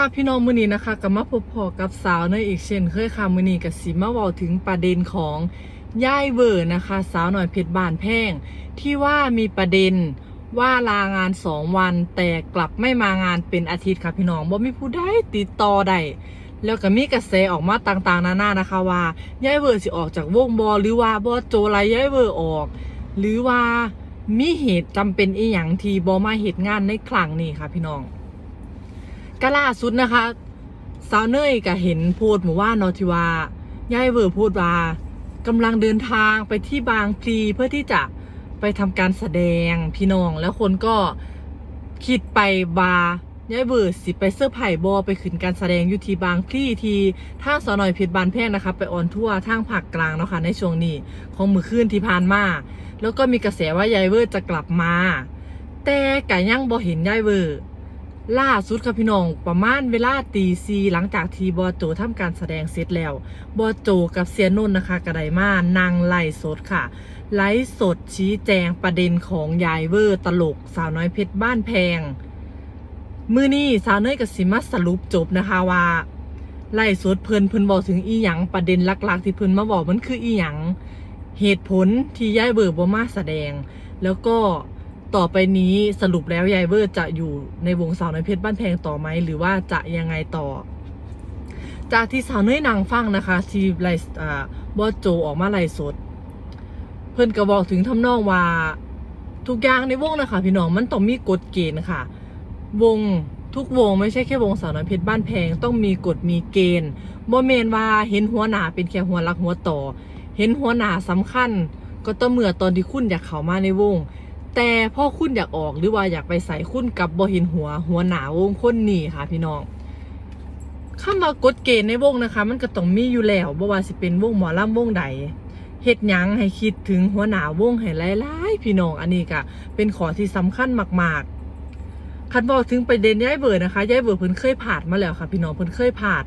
ค่ะพี่น้องมือนี้นะคะก็มาพบพอกับสาวเนยอีกเช่นเคยค่ะมือนี้ก็สิมาเว้าถึงประเด็นของย่ายเวอร์นะคะ สาวหน่อยเพชรบานแพงที่ว่ามีประเด็นว่าลางานสองวัน แต่กลับไม่มางานเป็นอาทิตย์ค่ะพี่น้องบ่มีผู้ใดติดต่อได้แล้วก็มีกระแสออกมาต่างๆนานานะคะว่าย่ายเวอร์สิออกจากวงบอหรือว่าบอโจไลย่ายเวอร์ออก หรือว่ามีเหตุจำเป็นอีหยังที่บอมาเหตุงานในครั้งนี้ค่ะพี่น้อง ก็ล่าสุดนะคะสาวเนยก็เห็นโพสต์หมู่ว่านอทิวาย่ายเวอร์โพสต์ว่ากำลังเดินทางไปที่บางพลีเพื่อที่จะไปทำการแสดงพี่น้อง แล้วคนก็คิดไปว่าย่ายเวอร์สิไปเสื้อไผ่บอไปขึ้นการแสดงอยู่ที่บางพลีที่ทาสอนอยเพชรบานแพงนะคะ ไปออนทัวร์ทางภาคกลางเนาะค่ะในช่วงนี้ของมือคืนที่ผ่านมาแล้วก็มีกระแสว่ายายเวอร์จะกลับมา แต่กะยังบ่เห็นยายเวอร์ ล่าสุดค่ะพี่น้องประมาณเวลาตีซีหลังจากทีบอโจทำการแสดงเสร็จแล้ว บอโจกับเซียนนท์นะคะกระไดมานางไล่สดค่ะ ไลฟ์สดชี้แจงประเด็นของยายเวอร์ตลกสาวน้อยเพชรบ้านแพง มือนี้สาวเนยกับสิมาสรุปจบนะคะว่าไล่สดเพิ่นเพิ่นบอกถึงอีหยังประเด็นหลักๆ ที่เพิ่นมาบอกมันคืออีหยังเหตุผลที่ยายเวอร์บ่มาแสดง แล้วก็ ต่อไปนี้สรุปแล้วยายเวอร์จะอยู่ในวงสาวน้อยเพชรบ้านแพงต่อไหมหรือว่าจะยังไงต่อ จากที่สาวน้อยนางฟังนะคะ ทีไลฟ์อ่าบอสโจออกมาไลฟ์สด เพิ่อนก็บอกถึงทำนองว่าทุกอย่างในวงนะคะพี่น้องมันต้องมีกฎเกณฑ์ค่ะ วงทุกวงไม่ใช่แค่วงสาวน้อยเพชรบ้านแพงต้องมีกฎมีเกณฑ์บ่เมนว่าเห็นหัวหน้าเป็นแค่หัวรักหัวต่อ เห็นหัวหน้าสำคัญ ก็ต้องเมื่อตอนที่คุณอยากเข้ามาในวง แต่พ่อคุณอยากออกหรือว่าอยากไปใส่คุณกับบ่ห็นหัว หัวหนาวงคนนี้ค่ะ พี่น้องคำว่ากฎเกณฑ์ในวงนะคะ มันก็ต้องมีอยู่แล้วบ่ว่าสิเป็นวงหมอลำวงใดเฮ็ดหยังให้คิดถึงหัวหนาวงให้หลายๆพี่น้องอันนี้ก็เป็นขอที่สำคัญมากๆ คันบอกถึงประเด็นย้ายเบิร์นะคะย้ายเบิร์เพิ่นเคยผ่านมาแล้วค่ะ พี่น้องเพิ่นเคยผ่าน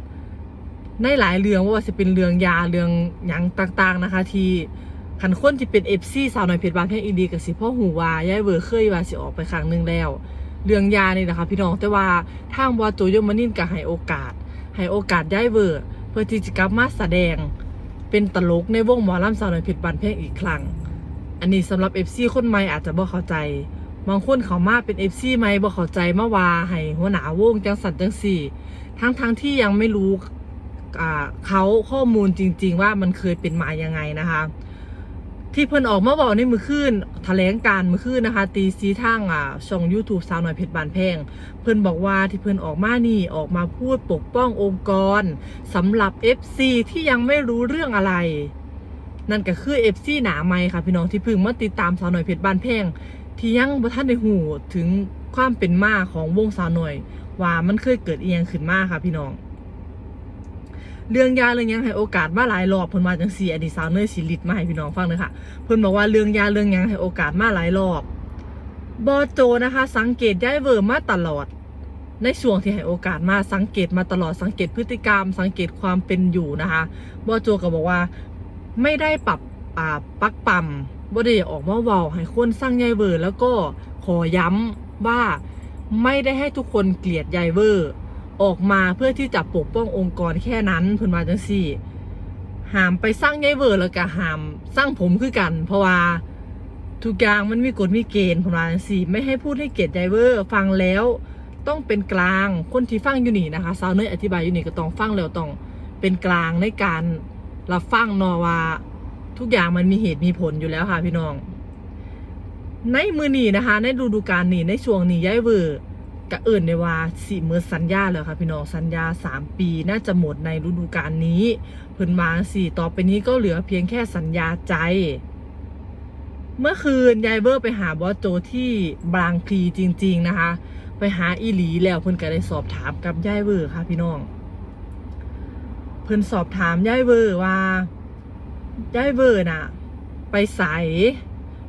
ในหลายเรื่องว่าจะเป็นเรื่องยาเรื่องหยังต่างๆนะคะ ที่ คันคนที่เป็นเอฟซีสาวน้อยเพชรบานแพงอีดีกับสิพ่อหูว่ายายเบิร์เคยว่าสิออกไปครั้งหนึ่งแล้ว เรื่องยานี่นะคะพี่น้องแต่ว่าทางบอโจโยมานินก็ให้โอกาสให้โอกาสยายเบิร์เพื่อที่จะกลับมาแสดง เป็นตลกในวงหมอลำสาวน้อยเพชรบานแพงอีกครั้ง อันนี้สำหรับเอฟซีคนใหม่อาจจะบ่เข้าใจบางคนเขามาเป็นเอฟซีไหมบ่เข้าใจมาว่าให้หัวหน้าวงจังสันจังสี่ ทั้งทั้งที่ยังไม่รู้เขาข้อมูลจริง ๆ ว่ามันเคยเป็นมายังไงนะคะ ที่เพิ่นออกมาบอกในมือคืนแถลงการมือคืนนะคะ ตีซีทางอ่าช่อง YouTube สาวหน่อยเพชรบานแพง เพิ่นบอกว่าที่เพิ่นออกมานี่ออกมาพูดปกป้ององค์กรสำหรับ FC ที่ยังไม่รู้เรื่องอะไร นั่นก็คือ FC หนาไม้ค่ะพี่น้องที่เพิ่งมาติดตามสาวหน่อยเพชรบานแพง ที่ยังบ่ท่านได้หูถึงความเป็นมาของวงสาวหน่อย ว่ามันเคยเกิดเอียงขึ้นมาค่ะพี่น้อง เรื่องยาเรื่องยังให้โอกาสมาหลายรอบเพิ่นมาจังซี่อดีตสาวเนยสิริตมาให้พี่น้องฟังเลยค่ะเพิ่นบอกว่าเรื่องยาเรื่องยังให้โอกาสมาหลายรอบบอโจนะคะ สังเกตย้ายเวอร์มาตลอด ในช่วงที่ให้โอกาสมาสังเกตมาตลอดสังเกตพฤติกรรม สังเกตความเป็นอยู่นะคะบอโจก็บอกว่าไม่ได้ปรับอ่าปักปั๊มบ่ได้ออกมาเว้าให้คนสร้างยายเวอร์แล้วก็ขอย้ำว่าไม่ได้ให้ทุกคนเกลียดยายเวอร์ ออกมาเพื่อที่จะปกป้ององค์กรแค่นั้นเพิ่นมาจังซี่หามไปสร้างยายเวอร์แล้วก็หามสร้างผมคือกัน เพราะว่าทุกอย่างมันมีกฎมีเกณฑ์เพิ่นมาจังซี่ไม่ให้พูดให้เกลียดยายเวอร์ฟังแล้วต้องเป็นกลางคนที่ฟังอยู่นี่นะคะสาวเนยอธิบายอยู่นี่ก็ต้องฟังแล้วต้องเป็นกลางในการรับฟังนอว่าทุกอย่างมันมีเหตุมีผลอยู่แล้วค่ะพี่น้อง ในมือนี้นะคะ ในฤดูกาลนี้ในช่วงนี้ย้ายเวอร์ กะเอิ่นในว่าสี่มือสัญญาแล้วค่ะพี่น้องสัญญาสามปีน่าจะหมดในฤดูกาลนี้เพิ่นมาสี่ต่อไปนี้ก็เหลือเพียงแค่สัญญาใจ เมื่อคืนยายเบอร์ไปหาบอสโจที่บางพลีจริง ๆนะคะ ไปหาอีหลีแล้วเพิ่นก็ได้สอบถามกับยายเวอร์ค่ะพี่น้อง เพิ่นสอบถามยายเวอร์ว่ายายเวอร์น่ะ ไปใส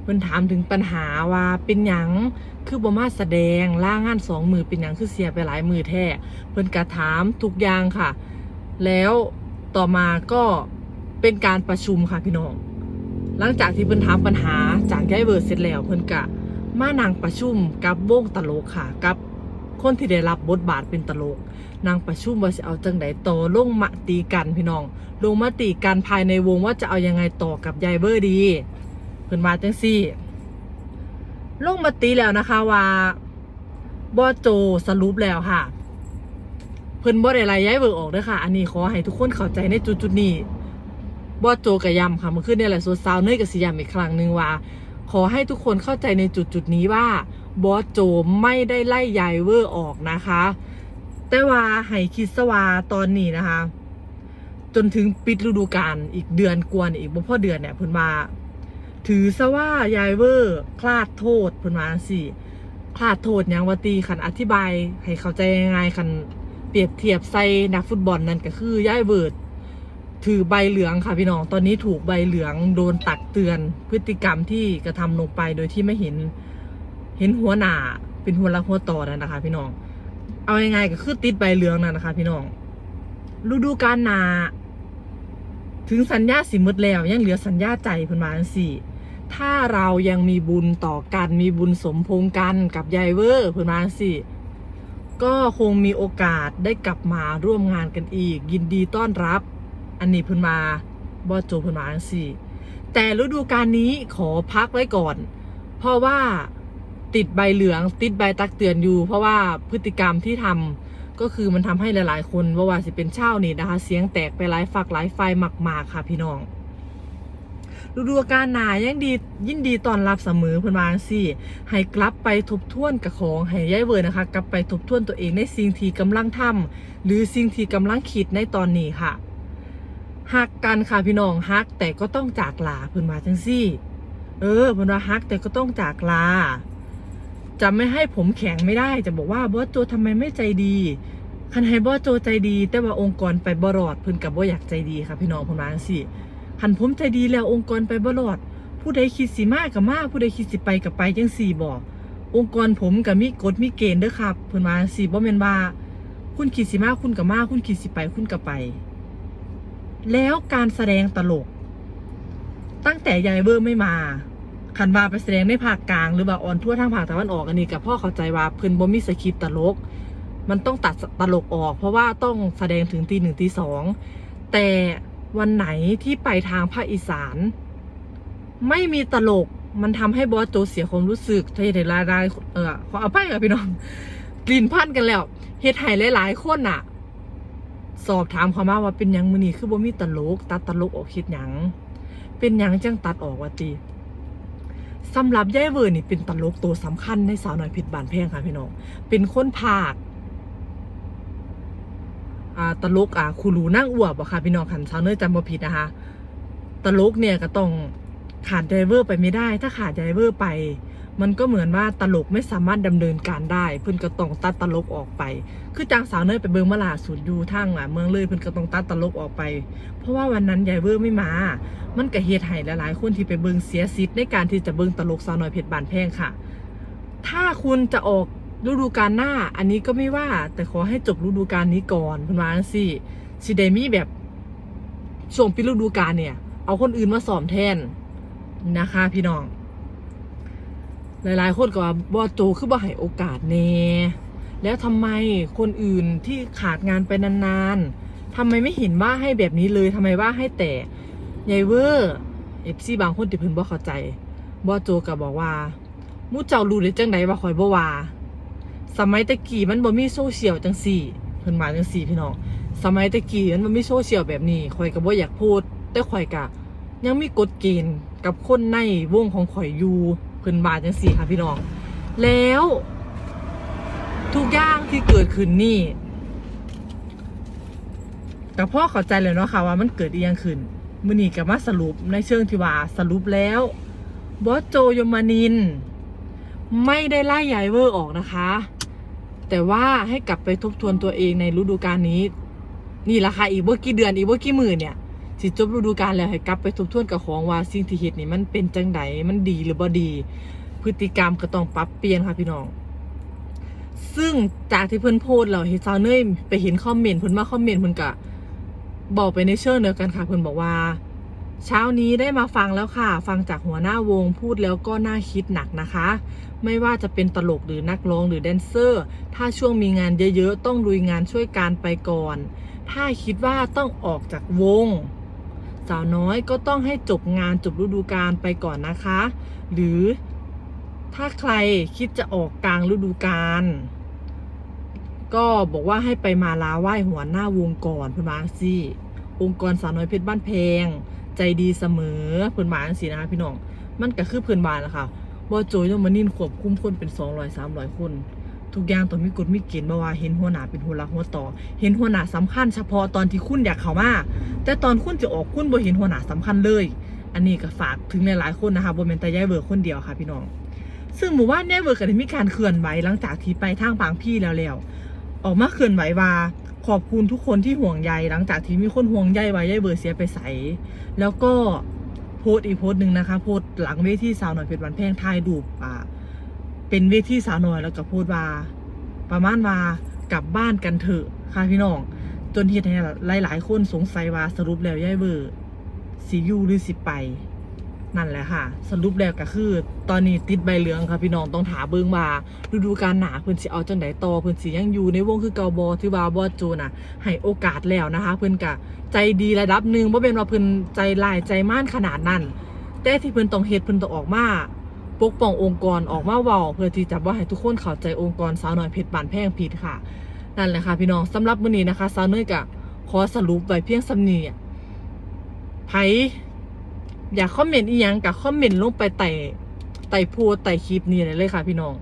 เพิ่นถามถึงปัญหาว่าเป็นหยัง คือบ่มาแสดงล่างานสองมือเป็นหยังคือเสียไปหลายมือแท้เพิ่นกระถามทุกอย่างค่ะ แล้วต่อมาก็เป็นการประชุมค่ะพี่น้อง หลังจากที่เพิ่นถามปัญหาจากยายเวอร์เสร็จแล้วเพิ่นกะมานั่งประชุมกับวงตลกค่ะกับคนที่ได้รับบทบาทเป็นตลก นางประชุมว่าจะเอาจังไดต่อลงมติกันพี่น้อง ลงมติกันภายในวงว่าจะเอายังไงต่อกับยายเบอร์ดี เพิ่นมาจังซี่ ลงมติแล้วนะคะว่าบอโจสรุปแล้วค่ะ เพิ่นบ่ได้ไล่ย้ายเบิกออกเด้อค่ะ อันนี้ขอให้ทุกคนเข้าใจในจุดจุดๆนี้บอโจกับยำค่ะมื่อคืนเนี่ยแหละโซซาวเนยกับสิยำอีกครั้งหนึ่งว่า ขอให้ทุกคนเข้าใจในจุดจุดๆนี้ว่าบอโจไม่ได้ไล่ยายเวอร์ออกนะคะ แต่ว่าให้คิดซะว่าตอนนี้นะคะ จนถึงปิดฤดูกาลอีกเดือนกวนอีกบ่พอเดือนเนี่ยเพิ่นมา ถือซะว่ายายเวอร์คลาดโทษเพิ่นมาสิคลาดโทษยังว่าตีคันอธิบาย ให้เข้าใจง่ายๆคันเปรียบเทียบใส่นักฟุตบอลนั่นก็คือยายเวิร์ดถือใบเหลืองค่ะพี่น้องตอนนี้ถูกใบเหลืองโดนตักเตือน พฤติกรรมที่กระทำลงไปโดยที่ไม่เห็น เห็นหัวหน้าเป็นหัวรักหัวต่อนั่นนะคะ พี่น้อง เอายังไงก็คือติดใบเหลืองนั่นนะคะ พี่น้องฤดูกาลหนา ถึงสัญญาสิมดแล้วยังเหลือสัญญาใจเพิ่นมาจังซี่ ถ้าเรายังมีบุญต่อกันมีบุญสมพงกันกับยายเวอร์เพิ่นมาจังซี่ก็คงมีโอกาสได้กลับมาร่วมงานกันอีก ยินดีต้อนรับ อันนี้เพิ่นมาบอโจเพิ่นมาจังซี่แต่ฤดูกาลนี้ขอพักไว้ก่อน เพราะว่าติดใบเหลืองติดใบตักเตือนอยู่ เพราะว่าพฤติกรรมที่ทำก็คือมันทำให้หลาย ๆ คนว่าว่าสิเป็นเช่านี่นะคะ เสียงแตกไปหลายฝักหลายไฟหมากๆค่ะพี่น้อง ฤดูกาลหนายังดียินดีต้อนรับเสมอเพื่อนวาจังซี่ให้กลับไปทบทวนกับของให้ย้ายเวอร์นะคะ กลับไปทบทวนตัวเองในสิ่งที่กำลังทำหรือสิ่งที่กำลังคิดในตอนนี้ค่ะฮักกันค่ะพี่น้องฮักแต่ก็ต้องจากลาเพื่อนมาจังซี่ เออเพื่อนว่าฮักแต่ก็ต้องจากลาจะไม่ให้ผมแข็งไม่ได้จะบอกว่าบอสโจทำไมไม่ใจดีคันให้บอสโจใจดี แต่ว่าองค์กรไปบรอดเพิ่อนกับบ่อยากใจดีค่ะพี่น้องเพิ่อนวาจังซี่ คันผมใจดีแล้วองค์กรไปบรอด ผู้ใดคิดสิมากกับมากผู้ใดคิดสิไปกับไปจังซี่บ่องค์กรผมก็มีกฎมีเกณฑ์เด้อครับเพิ่นว่าจังซี่บ่แม่นว่า คุณคิดสิมากคุณก็มากคุณคิดสิไปคุณก็ไป แล้วการแสดงตลก ตั้งแต่ยายเบอร์ไม่มาคันว่าไปแสดงในภาคกลางหรือว่าออนทั่วทางภาคตะวันออกอันนี้กับพ่อเข้าใจว่าเพิ่นบ่มีสคริปต์ตลก มันต้องตัดตลกออก เพราะว่าต้องแสดงถึงตีหนึ่งตีสองแต่ วันไหนที่ไปทางภาคอีสาน ไม่มีตลกมันทำให้บอสโจเสียความรู้สึกเทเดลายได้เออขออภัยกับพี่น้อง กลิ่นพันกันแล้วเฮ็ดให้หลายๆคนน่ะ สอบถามเขามาว่าเป็นยังมือนี้คือบ่มีตลก ตัดตลกออกคิดหยังเป็นยังจังตัดออกว่าติสำหรับยายเวอร์นี่เป็นตลกตัวสำคัญในสาวน้อยเพชรบานแพงค่ะพี่น้อง เป็นคนภาคอ่า ตลกอ่าคูรูนั่งอวบอะค่ะพี่น้องคันสาวเนยจำบ่ผิดนะคะ ตลกเนี่ยก็ต้องขาดไดเวอร์ไปไม่ได้ ถ้าขาดไดเวอร์ไป มันก็เหมือนว่าตลกไม่สามารถดำเนินการได้ เพิ่อนก็ต้องตัดตลกออกไป คือจางสาวเนยไปเบิงมาลาสุดอยู่ทางอะเมืองเลยเพิ่อนก็ต้องตัดตลกออกไป เพราะว่าวันนั้นยายเวอร์ไม่มา มันก็เฮ็ดให้หลายๆคนที่ไปเบิงเสียสิทธิ์ในการที่จะเบิงตลกสาวน้อยเพชรบานแพงค่ะ ถ้าคุณจะออก ฤดูกาลหน้า อันนี้ก็ไม่ว่า แต่ขอให้จบฤดูกาลนี้ก่อนเพิ่นว่าจังซี่สิได้มีแบบช่วงปิดฤดูกาลเนี่ย เอาคนอื่นมาสอมแทนนะคะ พี่น้อง หลายๆคนก็ว่าบอโจคือบ่ให้โอกาสแน่แล้วทำไมคนอื่นที่ขาดงานไปนานๆทำไมไม่เห็นว่าให้แบบนี้เลยทำไมว่าให้แต่ยายเวอร์เอฟซีบางคนที่เพิ่นบ่เข้าใจบอโจก็บอกว่ามูเจ้ารู้ได้จังไดว่าข่อยบ่ว่า สมัยตะกี้มันบ่มีโซเชียลจังสี่เพิ่นมาจังสี่พี่น้องสมัยตะกี้มันบ่มีโซเชียลแบบนี้ข่อยก็บ่อยากพูด แต่ข่อยก็ยังมีกฎเกณฑ์กับคนในวงของข่อยอยู่เพิ่นมาจังสี่ค่ะพี่น้อง แล้ว ทุกอย่างที่เกิดขึ้นนี่กับพ่อเข้าใจเลยเนาะค่ะว่ามันเกิดอีหยังขึ้นมื้อนี้ก็มาสรุปในเชิงที่ว่าสรุปแล้วบอสโจยมานิน ไม่ได้ไล่ยายเวอร์ออกนะคะ แต่ว่าให้กลับไปทบทวนตัวเองในฤดูกาลนี้ นี่ราคาอีกบ่กี่เดือนอีกบ่กี่หมื่นเนี่ยสิจบฤดูกาลแล้วให้กลับไปทบทวนกับของว่าสิ่งที่เฮ็ดนี่มันเป็นจังไดมันดีหรือบ่ดี พฤติกรรมก็ต้องปรับเปลี่ยนค่ะพี่น้อง ซึ่งจากที่เพิ่นโพสต์แล้วเฮ็ดซาวเนยไปเห็นคอมเมนต์เพิ่นมาคอมเมนต์เพิ่นก็บอกไปในเชิงเดียวกันค่ะเพิ่นบอกว่า เช้านี้ได้มาฟังแล้วค่ะ ฟังจากหัวหน้าวงพูดแล้วก็น่าคิดหนักนะคะ ไม่ว่าจะเป็นตลกหรือนักร้องหรือแดนเซอร์ ถ้าช่วงมีงานเยอะๆ ต้องลุยงานช่วยการไปก่อน ถ้าคิดว่าต้องออกจากวง สาวน้อยก็ต้องให้จบงานจบฤดูกาลไปก่อนนะคะ หรือถ้าใครคิดจะออกกลางฤดูกาลก็บอกว่าให้ไปมาลาไหว้หัวหน้าวงก่อนพื่อนมาสิองค์กรสาวน้อยเพชรบ้านเพง ใจดีเสมอเพื่อนมานสินะคะพี่น้อง มันก็คือเพื่อนบ้านแหละค่ะบ่โจยต้องมานิ่นควบคุมคนเป็นสองร้อยสามร้อยคน ทุกอย่างต้องมีกฎมีเกณฑ์บ่ว่าเห็นหัวหน้าเป็นหัวหลักหัวต่อ เห็นหัวหน้าสำคัญเฉพาะตอนที่คุณอยากเข้ามา แต่ตอนคุณจะออกคุณบ่เห็นหัวหน้าสำคัญเลย อันนี้ก็ฝากถึงหลายๆคนนะคะบ่แม่นแต่ยายเบิร์คนเดียวค่ะพี่น้อง ซึ่งหมู่บ้านยายเบิร์ก็ได้มีการเคลื่อนไหวหลังจากที่ไปทางบางพี่แล้วแล้วออกมาเคลื่อนไหวว่า ขอบคุณทุกคนที่ห่วงใยหลังจากที่มีคนห่วงใยว่ายายเบิร์เสียไปใส แล้วก็โพสต์อีกโพสต์หนึ่งนะคะ โพสต์หลังเวทีสาวหน่อยเพชรวันแพงทายดูปอ่าเป็นเวทีสาวหน่อยแล้วก็พูดว่า ประมาณว่ากลับบ้านกันเถอะค่ะพี่น้อง จนเฮ็ดให้หลาย ๆ คนสงสัยว่าสรุปแล้วยายเบอร์สิยูหรือสิไป นั่นแหละค่ะ สรุปแล้วก็คือ ตอนนี้ติดใบเหลืองค่ะพี่น้องต้องถาเบิ่งว่าฤดูกาลหนาเพิ่อนสิเอาจังไดต่อเพิ่อนสิยังอยู่ในวงคือเกาบ่ที่ว่าบ่โจน่ะ ให้โอกาสแล้วนะคะ เพิ่อนก็ใจดีระดับหนึ่งบ่เป็นว่าเพิ่อนใจร้ายใจม่านขนาดนั้น แต่ที่เพิ่อนต้องเฮ็ดเพิ่อนต้องออกมาปกป้ององค์กรออกมาเว้าเพื่อที่จะบ่าให้ทุกคนเข้าใจองค์กรสาวน้อยเพชรบานแพงผิดค่ะนั่นแหละค่ะพี่น้องสำหรับมื้อนี้นะคะสาวเนยก็ขอสรุปไว้เพียงสำนีอะไผ อยากคอมเมนต์อีหยังกับคอมเมนต์ลงไปแต่แต่โพสต์ใต้คลิปนี้เลยค่ะ พี่น้อง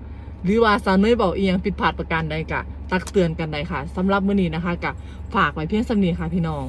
หรือว่าสาวเนยบอกอีหยังผิดพลาดประการใดกะ ตักเตือนกันใดค่ะสำหรับมื้อนี้นะคะกะฝากไว้เพียงสำนีค่ะพี่น้อง